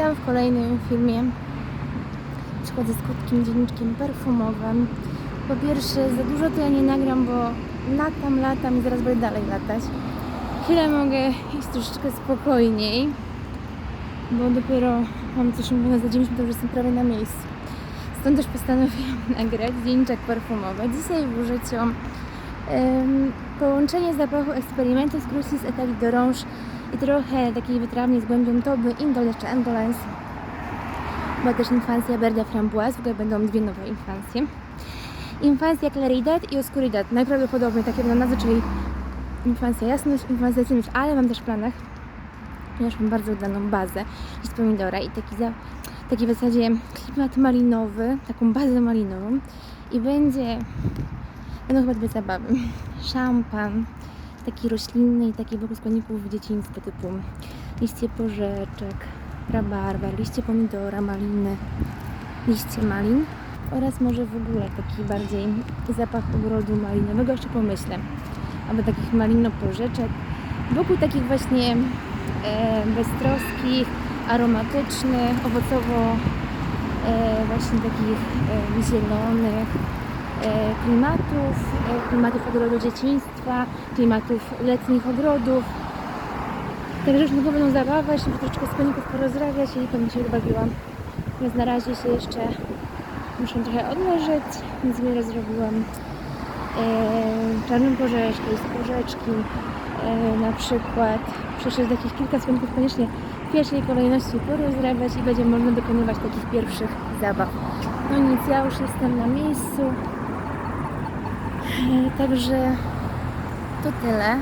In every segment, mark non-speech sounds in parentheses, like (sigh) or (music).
Witam w kolejnym filmie. Przychodzę z krótkim dzienniczkiem perfumowym. Po pierwsze, za dużo to ja nie nagram, bo latam, latam i zaraz będę dalej latać. Chwilę mogę iść troszeczkę spokojniej, bo dopiero mam coś mówione za 9 minut, już jestem prawie na miejscu. Stąd też postanowiłam (laughs) nagrać dzienniczek perfumowy. Dzisiaj w użyciu połączenie zapachu eksperymentu z Crucis Etali d'Orange i trochę takiej wytrawnej z głębią toby Indolence czy Indolence. Była też infancja Berda Framboise, w ogóle będą dwie nowe infancje. Infancja Claridad i Oscuridad. Najprawdopodobniej takie będą nazwy, czyli infancja jasność, infancja ciemność, ale mam też w planach, ponieważ mam bardzo udaną bazę z pomidora i taki, za, taki w zasadzie klimat malinowy, taką bazę malinową i będzie, będą chyba dwie zabawy. Szampan, taki roślinny i taki wokół składników dzieciństwa typu liście porzeczek, rabarbar, liście pomidora, maliny, liście malin oraz może w ogóle taki bardziej zapach ogrodu malinowego, jeszcze pomyślę, albo takich malino-porzeczek, wokół takich właśnie e, beztroskich, aromatycznych, owocowo e, właśnie takich e, zielonych klimatów, e, klimatów ogrodu dzieciństwa, klimatów letnich ogrodów. Także już niedługo będą zabawy, jeszcze troszeczkę z koników porozrabiać i pewnie się bawiłam. Więc na razie się jeszcze muszę trochę odleżeć, więc wiele zrobiłam e, z porzeczki e, na przykład. Przecież takich kilka składników koniecznie w pierwszej kolejności porozrabiać i będzie można dokonywać takich pierwszych zabaw. No nic, ja już jestem na miejscu. E, Także to tyle,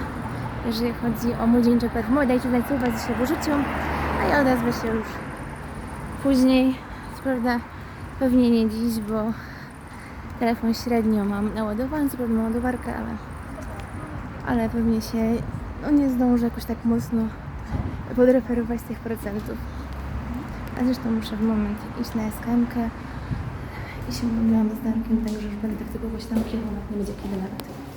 jeżeli chodzi o mój dzienniczek perfumowy. Dajcie znać, co u Was dzisiaj w użyciu, a ja odezwę się już później. Prawda, pewnie nie dziś, bo telefon średnio mam naładowany, co mam ładowarkę, ale, ale pewnie się no, nie zdążę jakoś tak mocno podreferować tych procentów. A zresztą muszę w moment iść na SKM-kę i się umówiłam z Darkiem, także już będę tak tylko głośno kierować, nie będzie kiedy nawet.